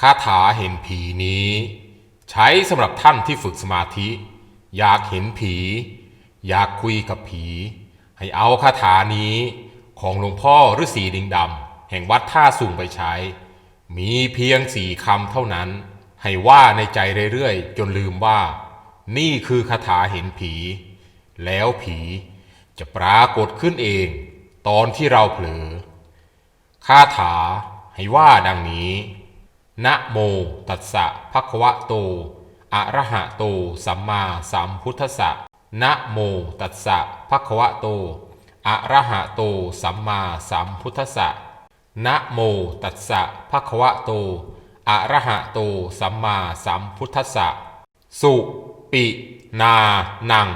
คาถาเห็นผีนี้ ใช้สำหรับท่านที่ฝึกสมาธิ อยากเห็นผี อยากคุยกับผี ให้เอาคาถานี้ของหลวงพ่อฤาษีดิงดำแห่งวัดท่าสูงไปใช้ มีเพียงสี่คำเท่านั้น ให้ว่าในใจเรื่อยๆ จนลืมว่า นี่คือคาถาเห็นผี แล้วผีจะปรากฏขึ้นเอง ตอนที่เราเผลอคาถาให้ว่าดังนี้ นะโมตัสสะภะคะวะโต อะระหะโต สัมมาสัมพุทธัสสะนะโมตัสสะภะคะวะโต อะระหะโต สัมมาสัมพุทธัสสะนะโมตัสสะภะคะวะโต อะระหะโต สัมมาสัมพุทธัสสะ สุปินานัง